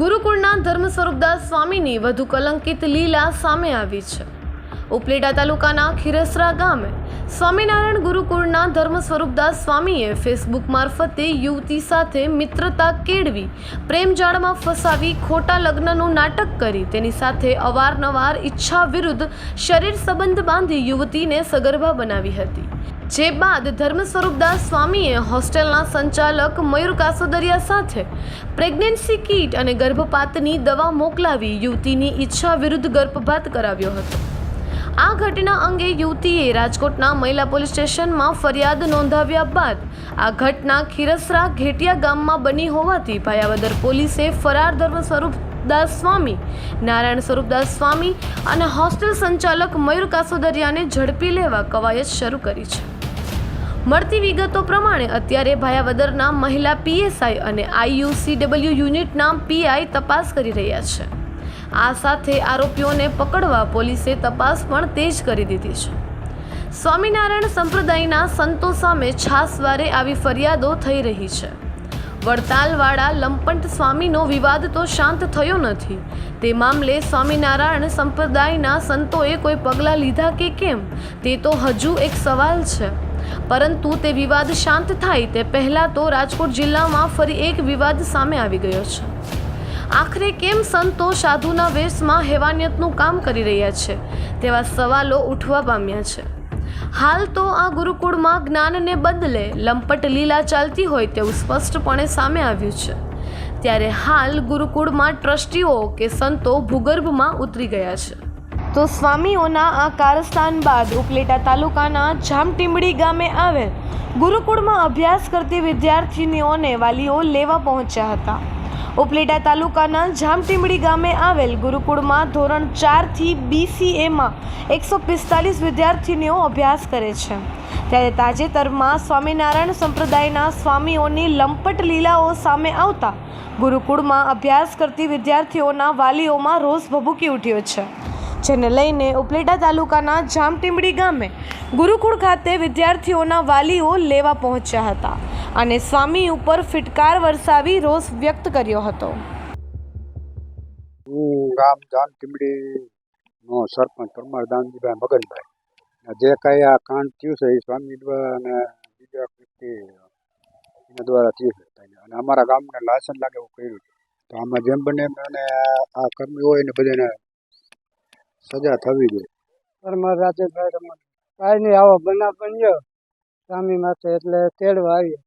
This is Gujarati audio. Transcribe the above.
ગુરુકુળના ધર્મ સ્વરૂપદાસ સ્વામીની વધુ કલંકિત લીલા સામે આવી છે. ઉપલેટા તાલુકાના ખીરસરા ગામે સ્વામિનારાયણ ગુરુકુળના ધર્મ સ્વરૂપદાસ સ્વામીએ ફેસબુક મારફતે યુવતી સાથે મિત્રતા કેળવી પ્રેમજાળમાં ફસાવી, ખોટા લગ્નનું નાટક કરી, તેની સાથે અવારનવાર ઈચ્છા વિરુદ્ધ શરીર સંબંધ બાંધી યુવતીને સગર્ભા બનાવી હતી. જે બાદ ધર્મ સ્વરૂપદાસ સ્વામીએ હોસ્ટેલના સંચાલક મયુર કાસોદરિયા સાથે પ્રેગ્નન્સી કીટ અને ગર્ભપાતની દવા મોકલાવી યુવતીની ઈચ્છા વિરુદ્ધ ગર્ભપાત કરાવ્યો હતો. આ ઘટના અંગે યુવતીએ રાજકોટના મહિલા પોલીસ સ્ટેશનમાં ફરિયાદ નોંધાવ્યા બાદ આ ઘટના ખીરસરા ઘેટિયા ગામમાં બની હોવાથી ભાયાવદર પોલીસે ફરાર ધર્મ સ્વરૂપદાસ સ્વામી, નારાયણ સ્વરૂપદાસ સ્વામી અને હોસ્ટેલ સંચાલક મયુર કાસોદરિયાને ઝડપી લેવા કવાયત શરૂ કરી છે. મળતી વિગતો પ્રમાણે અત્યારે ભાયાવદરના મહિલા પીએસઆઈ અને આઈયુસીડબલ્યુ યુનિટના પીઆઈ તપાસ કરી રહ્યા છે. આ સાથે આરોપીઓને પકડવા પોલીસે તપાસ પણ તેજ કરી દીધી છે. સ્વામિનારાયણ સંપ્રદાયના સંતો સામે છાસવારે આવી ફરિયાદો થઈ રહી છે. વડતાલવાળા લંપંટ સ્વામીનો વિવાદ તો શાંત થયો નથી. તે મામલે સ્વામિનારાયણ સંપ્રદાયના સંતોએ કોઈ પગલાં લીધા કે કેમ? તે તો હજુ એક સવાલ છે. પરંતુ તે વિવાદ શાંત થાય તે પહેલાં તો રાજકોટ જિલ્લામાં ફરી એક વિવાદ સામે આવી ગયો છે. આખરે કેમ સંતો સાધુના વેશમાં હેવાનિયતનું કામ કરી રહ્યા છે તેવા સવાલો ઉઠવા પામ્યા છે. હાલ તો આ ગુરુકુળમાં જ્ઞાનને બદલે લંપટ લીલા ચાલતી હોય તેવું સ્પષ્ટપણે સામે આવ્યું છે. ત્યારે હાલ ગુરુકુળમાં ટ્રસ્ટીઓ કે સંતો ભૂગર્ભમાં ઉતરી ગયા છે. તો સ્વામીઓના આ કારસ્તાન બાદ ઉપલેટા તાલુકાના જામટીમડી ગામે આવેલ ગુરુકુળમાં અભ્યાસ કરતી વિદ્યાર્થીનીઓને વાલીઓ લેવા પહોંચ્યા હતા. ઉપલેટા તાલુકાના જામટીમડી ગામે આવેલ ગુરુકુળમાં ધોરણ ચારથી બીસીએમાં એકસો પિસ્તાલીસ વિદ્યાર્થીનીઓ અભ્યાસ કરે છે. ત્યારે તાજેતરમાં સ્વામિનારાયણ સંપ્રદાયના સ્વામીઓની લંપટ લીલાઓ સામે આવતા ગુરુકુળમાં અભ્યાસ કરતી વિદ્યાર્થીઓના વાલીઓમાં રોષ ભભૂકી ઉઠ્યો છે. જેને લઈને ઉપલેટા તાલુકાના જામટીમડી ગામે ગુરુકુળ ખાતે વિદ્યાર્થીઓના વાલીઓ લેવા પહોંચ્યા હતા અને સ્વામી ઉપર ફિટકાર વરસાવી રોષ વ્યક્ત કર્યો હતો. હું ગામ જાન નો સરપંચ પરમાર દાનજીભાઈ મગનભાઈ. જે કાંઈ આ કાંડ થયું છે એ સ્વામી અને બીજા વ્યક્તિ એના દ્વારા થયું અને અમારા ગામને લાયસન્સ લાગે એવું કર્યું તો આમાં જેમ બને એને આ કર્મી હોય ને બધાને સજા થવી જોઈએ. પરમાર રાજેશભાઈ રમણ કાંઈ નહીં, આવો બનાવ બન્યો. સ્વામી માથે એટલે તેડવા આવીએ.